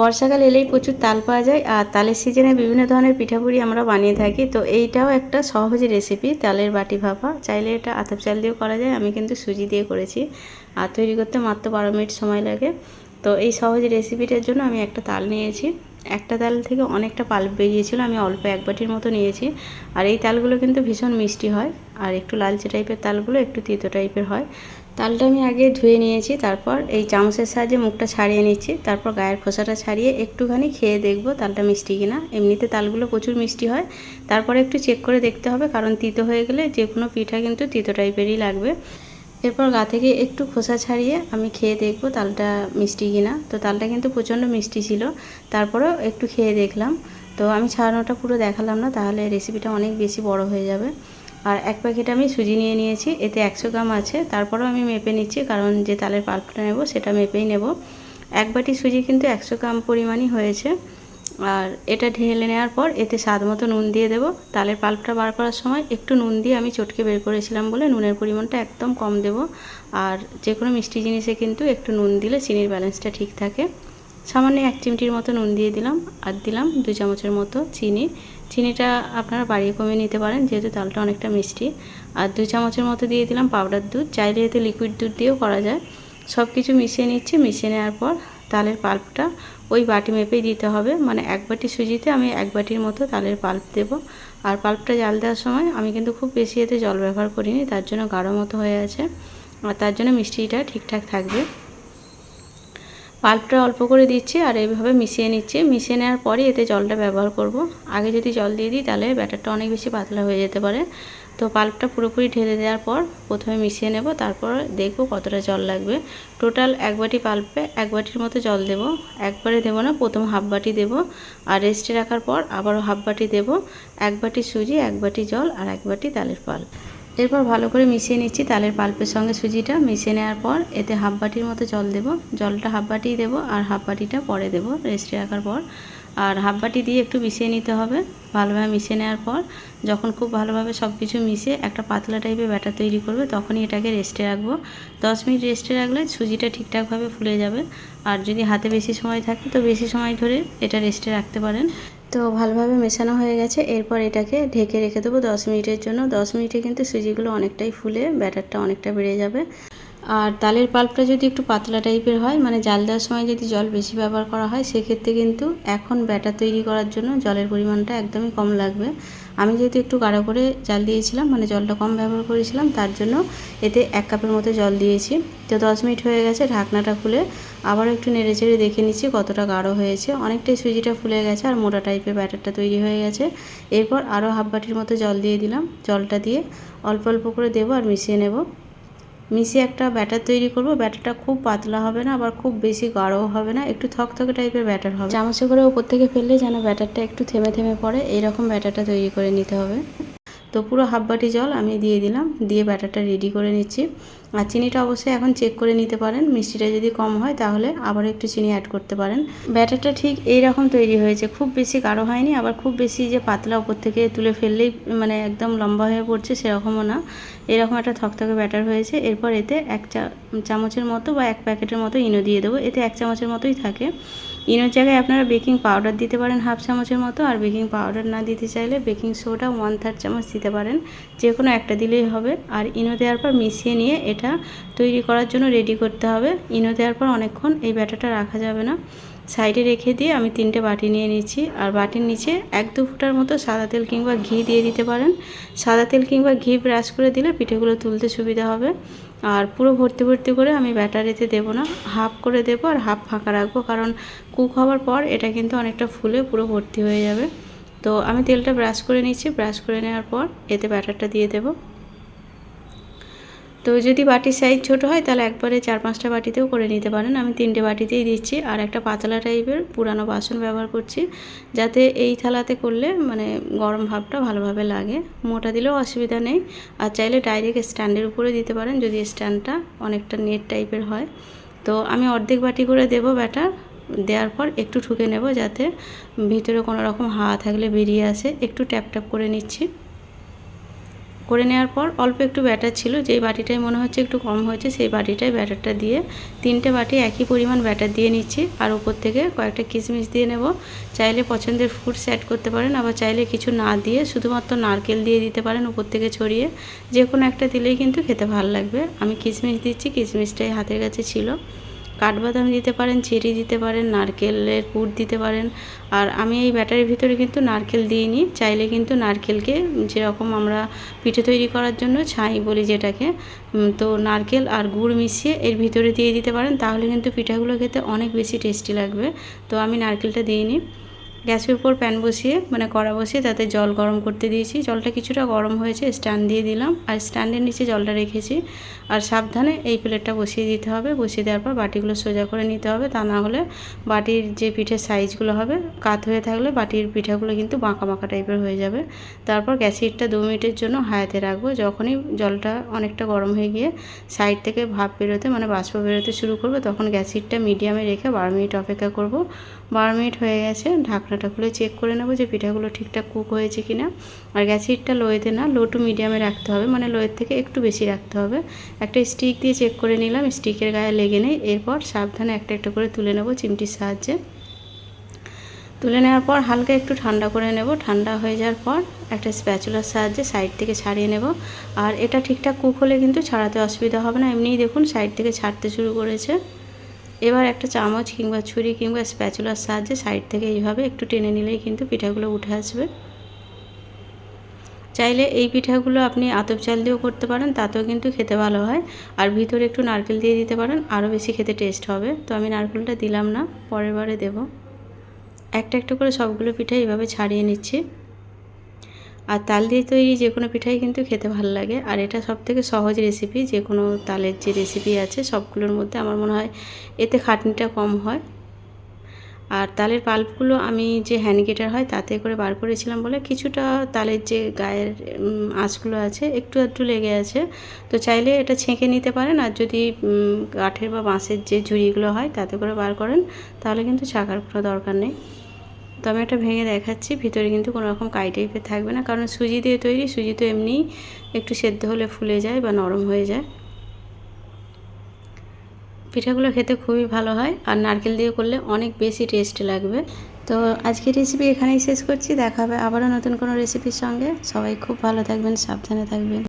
বর্ষাকাল এলেই প্রচুর তাল পাওয়া যায়, আর তালের সিজনে বিভিন্ন ধরনের পিঠাপুরি আমরা বানিয়ে থাকি। তো এইটাও একটা সহজ রেসিপি তালের বাটি ভাপা। চাইলে এটা আতপ চাল দিয়েও করা যায়, আমি কিন্তু সুজি দিয়ে করেছি। আর তৈরি করতে মাত্র বারো মিনিট সময় লাগে। তো এই সহজ রেসিপিটার জন্য আমি একটা তাল নিয়েছি। একটা তাল থেকে অনেকটা পাল্প বেরিয়েছিল, আমি অল্প এক বাটির মতো নিয়েছি। আর এই তালগুলো কিন্তু ভীষণ মিষ্টি হয়, আর একটু লালচে টাইপের তালগুলো একটু তিতো টাইপের হয়। তালটা আমি আগে ধুয়ে নিয়েছি, তারপর এই চামচের সাহায্যে মুখটা ছাড়িয়ে নিচ্ছি, তারপর গায়ের খোসাটা ছাড়িয়ে একটুখানি খেয়ে দেখব তালটা মিষ্টি কিনা। এমনিতে তালগুলো প্রচুর মিষ্টি হয়, তারপরে একটু চেক করে দেখতে হবে, কারণ তিতো হয়ে গেলে যে কোনো পিঠা কিন্তু তিতো টাইপেরই লাগবে। এরপর গা থেকে একটু খোসা ছাড়িয়ে আমি খেয়ে দেখব তালটা মিষ্টি কিনা। তো তালটা কিন্তু প্রচণ্ড মিষ্টি ছিল, তারপরেও একটু খেয়ে দেখলাম। তো আমি ছাড়ানোটা পুরো দেখালাম না, তাহলে রেসিপিটা অনেক বেশি বড় হয়ে যাবে। আর এক প্যাকেট আমি সুজি নিয়ে নিয়েছি, এতে একশো গ্রাম আছে। তারপরেও আমি মেপে নিচ্ছি, কারণ যে তালের পাল্পটা নেব সেটা মেপেই নেব। এক বাটি সুজি কিন্তু একশো গ্রাম পরিমাণই হয়েছে। আর এটা ঢেলে নেওয়ার পর এতে স্বাদ মতো নুন দিয়ে দেবো। তালের পাল্পটা বার করার সময় একটু নুন দিয়ে আমি চটকে বের করেছিলাম বলে নুনের পরিমাণটা একদম কম দেব। আর যে কোনো মিষ্টি জিনিসে কিন্তু একটু নুন দিলে চিনির ব্যালেন্সটা ঠিক থাকে। সামান্য এক চিমটির মতো নুন দিয়ে দিলাম, আর দিলাম দু চামচের মতো চিনি। চিনিটা আপনারা বাড়িয়ে কমিয়ে নিতে পারেন, যেহেতু তালটা অনেকটা মিষ্টি। আর দু চামচের মতো দিয়ে দিলাম পাউডার দুধ। চাইলে এতে লিকুইড দুধ দিয়েও করা যায়। সব কিছু মিশিয়ে নিচ্ছি। মিশিয়ে নেওয়ার পর তালের পাল্পটা ওই বাটি মেপেই দিতে হবে। মানে এক বাটি সুজিতে আমি এক বাটির মতো তালের পাল্প দেব। আর পাল্পটা জাল দেওয়ার সময় আমি কিন্তু খুব বেশি এতে জল ব্যবহার করিনি, তার জন্য গাঢ় মতো হয়ে আছে। আর তার জন্য মিষ্টিটা ঠিকঠাক থাকবে। পাল্পটা অল্প করে দিচ্ছি আর এইভাবে মিশিয়ে নিচ্ছি। মিশিয়ে নেওয়ার পরে এতে জলটা ব্যবহার করব। আগে যদি জল দিয়ে দিই তাহলে ব্যাটারটা অনেক বেশি পাতলা হয়ে যেতে পারে। তো পাল্পটা পুরোপুরি ঢেলে দেওয়ার পর প্রথমে মিশিয়ে নেব, তারপর দেখব কতটা জল লাগবে। টোটাল এক বাটি পাল্পে এক বাটির মতো জল দেব। একবারে দেব না, প্রথম হাফ বাটি দেব। আর রেস্টে রাখার পর আবারও হাফ বাটি দেব। এক বাটি সুজি, এক বাটি জল আর এক বাটি তালের পাল্প। এরপর ভালো করে মিশিয়ে নিচ্ছি তালের পাল্পের সঙ্গে সুজিটা। মিশিয়ে নেওয়ার পর এতে হাফ বাটির মতো জল দেব। জলটা হাফ বাটি দেবো আর হাফ বাটিটা পরে দেবো রেস্টে রাখার পর। আর হাফ বাটি দিয়ে একটু মিশিয়ে নিতে হবে। ভালোভাবে মিশিয়ে নেওয়ার পর যখন খুব ভালোভাবে সব কিছু মিশিয়ে একটা পাতলা টাইপের ব্যাটার তৈরি করবে তখনই এটাকে রেস্টে রাখব। দশ মিনিট রেস্টে রাখলে সুজিটা ঠিকঠাকভাবে ফুলে যাবে। আর যদি হাতে বেশি সময় থাকে তো বেশি সময় ধরে এটা রেস্টে রাখতে পারেন। তো ভালোভাবে মেশানো হয়ে গেছে। এরপর এটাকে ঢেকে রেখে দেবো দশ মিনিটের জন্য। দশ মিনিটে কিন্তু সুজিগুলো অনেকটাই ফুলে, ব্যাটারটা অনেকটা বেড়ে যাবে। আর তালের পাল্পটা যদি একটু পাতলা টাইপের হয় মানে জাল দেওয়ার সময় যদি জল বেশি ব্যবহার করা হয়, সেক্ষেত্রে কিন্তু এখন ব্যাটার তৈরি করার জন্য জলের পরিমাণটা একদমই কম লাগবে। আমি যেহেতু একটু গাঢ় করে জাল দিয়েছিলাম মানে জলটা কম ব্যবহার করেছিলাম, তার জন্য এতে এক কাপের মতো জল দিয়েছি। তো দশ মিনিট হয়ে গেছে ঢাকনাটা খুলে আবার একটু নেড়েচেড়ে দেখে নিচ্ছি কতটা গাঢ় হয়েছে। অনেকটাই সুজিটা ফুলে গেছে আর মোটা টাইপের ব্যাটারটা তৈরি হয়ে গেছে। এরপর আরও হাফ বাটির মতো জল দিয়ে দিলাম। জলটা দিয়ে অল্প অল্প করে দেবো আর মিশিয়ে নেব। মিশিয়ে একটা ব্যাটার তৈরি করব। ব্যাটারটা খুব পাতলা হবে না আবার খুব বেশি গাঢ়ও হবে না একটু থকথকে টাইপের ব্যাটার হবে। চামচে করে ওপর থেকে ফেললে যেন ব্যাটারটা একটু থেমে থেমে পড়ে এইরকম ব্যাটারটা তৈরি করে নিতে হবে। তো পুরো হাফ বাটি জল আমি দিয়ে দিলাম দিয়ে ব্যাটারটা রেডি করে নিচ্ছি। আর চিনিটা অবশ্যই এখন চেক করে নিতে পারেন। মিষ্টিটা যদি কম হয় তাহলে আবার একটু চিনি অ্যাড করতে পারেন। ব্যাটারটা ঠিক এই রকম তৈরি হয়েছে। খুব বেশি গাঢ় হয়নি, আবার খুব বেশি যে পাতলা উপর থেকে তুলে ফেললেই মানে একদম লম্বা হয়ে পড়ছে সেরকমও না। এরকম একটা থকথকে ব্যাটার হয়েছে। এরপর এতে এক চামচের মতো বা এক প্যাকেটের মতো ইনো দিয়ে দেবো। এতে এক চামচের মতোই থাকে। ইনোর জায়গায় আপনারা বেকিং পাউডার দিতে পারেন হাফ চামচের মতো। আর বেকিং পাউডার না দিতে চাইলে বেকিং সোডা ওয়ান থার্ড চামচ দিতে পারেন। যে কোনো একটা দিলেই হবে। আর ইনো দেওয়ার পর মিশিয়ে নিয়ে এটা তৈরি করার জন্য রেডি করতে হবে। ইনো দেওয়ার পর অনেকক্ষণ এই ব্যাটারটা রাখা যাবে না। সাইডে রেখে দিয়ে আমি তিনটে বাটি নিয়ে নিচ্ছি। আর বাটির নিচে এক দু ফুটার মতো সাদা তেল কিংবা ঘি দিয়ে দিতে পারেন। সাদা তেল কিংবা ঘি ব্রাশ করে দিলে পিঠেগুলো তুলতে সুবিধা হবে। আর পুরো ভর্তি ভর্তি করে আমি ব্যাটার এতে দেবো না। হাফ করে দেবো আর হাফ ফাঁকা রাখব। কারণ কুক হওয়ার পর এটা কিন্তু অনেকটা ফুলে পুরো ভর্তি হয়ে যাবে। তো আমি তেলটা ব্রাশ করে নিচ্ছি। ব্রাশ করে নেওয়ার পর এতে ব্যাটারটা দিয়ে দেবো। তো যদি বাটির সাইজ ছোট হয়, তাহলে একবারে চার পাঁচটা বাটিতেও করে নিতে পারেন। আমি তিনটে বাটিতেই দিচ্ছি। আর একটা পাতলা টাইপের পুরানো বাসন ব্যবহার করছি, যাতে এই থালাতে করলে মানে গরম ভাবটা ভালোভাবে লাগে। মোটা দিলেও অসুবিধা নেই। আর চাইলে ডাইরেক্ট স্ট্যান্ডের উপরে দিতে পারেন, যদি স্ট্যান্ডটা অনেকটা নেট টাইপের হয়। তো আমি অর্ধেক বাটি করে দেবো ব্যাটার দেওয়ার পর একটু ঠুকে নেব, যাতে ভিতরে কোনো রকম হাওয়া থাকলে বেরিয়ে আসে। একটু ট্যাপ ট্যাপ করে নিচ্ছি। করে নেওয়ার পর অল্প একটু ব্যাটার ছিল, যেই বাটিটাই মনে হচ্ছে একটু কম হয়েছে সেই বাটিটাই ব্যাটারটা দিয়ে তিনটে বাটি একই পরিমাণ ব্যাটার দিয়ে নিচ্ছি আর উপর থেকে কয়েকটা কিশমিশ দিয়ে নেব। চাইলে পছন্দের ফ্রুটস অ্যাড করতে পারেন, আবার চাইলে কিছু না দিয়ে শুধুমাত্র নারকেল দিয়ে দিতে পারেন উপর থেকে ছড়িয়ে। যে কোনো একটা দিলেই কিন্তু খেতে ভালো লাগবে। আমি কিশমিশ দিচ্ছি, কিশমিশটাই হাতের কাছে ছিল। কাঠবাদাম দিতে পারেন, চেরি দিতে পারেন, নারকেলের পুর দিতে পারেন। আর আমি এই ব্যাটারির ভিতরে কিন্তু নারকেল দিইনি, চাইলে কিন্তু নারকেলকে যেরকম আমরা পিঠে তৈরি করার জন্য ছাই বলি যেটাকে তো নারকেল আর গুড় মিশিয়ে এর ভিতরে দিয়ে দিতে পারেন, তাহলে কিন্তু পিঠাগুলো খেতে অনেক বেশি টেস্টি লাগবে। তো আমি নারকেলটা দিইনি। গ্যাসের উপর প্যান বসিয়ে মানে কড়া বসিয়ে তাতে জল গরম করতে দিয়েছি। জলটা কিছুটা গরম হয়েছে, স্ট্যান্ড দিয়ে দিলাম। আর স্ট্যান্ডের নিচে জলটা রেখেছি। আর সাবধানে এই প্লেটটা বসিয়ে দিতে হবে। বসিয়ে দেওয়ার পর বাটিগুলো সোজা করে নিতে হবে। তা না হলে বাটির যে পিঠের সাইজগুলো হবে, কাত হয়ে থাকলে বাটির পিঠাগুলো কিন্তু বাঁকা বাঁকা টাইপের হয়ে যাবে। তারপর গ্যাসিটটা দু মিনিটের জন্য হায়াতে রাখব। যখনই জলটা অনেকটা গরম হয়ে গিয়ে সাইড থেকে ভাপ বেরোতে মানে বাষ্প বেরোতে শুরু করবে, তখন গ্যাসিটটা মিডিয়ামে রেখে বারো মিনিট অপেক্ষা করব। বারো মিনিট হয়ে গেছে ঢাকনাটা খুলে চেক করে নেব যে পিঠাগুলো ঠিকঠাক কুক হয়েছে কি না আর গ্যাসিটটা লোয়েতে না লো টু মিডিয়ামে রাখতে হবে মানে লোয়ের থেকে একটু বেশি রাখতে হবে। একটা স্টিক দিয়ে চেক করে নিলাম স্টিকের গায়ে লেগে নেই। এরপর সাবধানে একটা একটা করে তুলে নেব চিমটির সাহায্যে। তুলে নেওয়ার পর হালকা একটু ঠান্ডা করে নেব। ঠান্ডা হয়ে যাওয়ার পর একটা স্প্যাচুলার সাহায্যে সাইড থেকে ছাড়িয়ে নেব। আর এটা ঠিকঠাক কুক হলে কিন্তু ছাড়াতে অসুবিধা হবে না। এমনিই দেখুন সাইড থেকে ছাড়তে শুরু করেছে। এবার একটা চামচ কিংবা ছুরি কিংবা স্প্যাচুলার সাহায্যে সাইড থেকে এইভাবে একটু টেনে নিলেই কিন্তু পিঠাগুলো উঠে আসবে। চাইলে এই পিঠাগুলো আপনি আতপ চাল দিয়েও করতে পারেন, তাতেও কিন্তু খেতে ভালো হয়। আর ভিতরে একটু নারকেল দিয়ে দিতে পারেন, আরও বেশি খেতে টেস্ট হবে। তো আমি নারকেলটা দিলাম না, পরের বারে দেবো। একটা একটা করে সবগুলো পিঠা এইভাবে ছাড়িয়ে নিচ্ছি। আর তাল দিয়ে তৈরি যে কোনো পিঠাই কিন্তু খেতে ভালো লাগে। আর এটা সব থেকে সহজ রেসিপি যে কোনো তালের যে রেসিপি আছে সবগুলোর মধ্যে আমার মনে হয় এতে খাটনিটা কম হয়। আর তালের পাল্পগুলো আমি যে হ্যান্ড গেটার হয় তাতে করে বার করেছিলাম বলে কিছুটা তালের যে গায়ের উম, আঁশগুলো আছে একটু একটু লেগে আছে। তো চাইলে এটা ছেঁকে নিতে পারেন আর যদি কাঠের বা বাঁশের যে ঝুড়িগুলো হয় তাতে করে বার করেন তাহলে কিন্তু ছাকার কোনো দরকার নেই। তো আমি একটা ভেঙে দেখাচ্ছি, ভিতরে কিন্তু কোনো রকম কাই টাইপের থাকবে না, কারণ সুজি দিয়ে তৈরি, সুজি তো এমনিই একটু সেদ্ধ হলে ফুলে যায় বা নরম হয়ে যায়। পিঠাগুলো খেতে খুবই ভালো হয়, আর নারকেল দিয়ে করলে অনেক বেশি টেস্ট লাগবে। তো আজকের রেসিপি এখানেই শেষ করছি, দেখা হবে আবারও নতুন কোনো রেসিপির সঙ্গে। সবাই খুব ভালো থাকবেন, সাবধানে থাকবেন।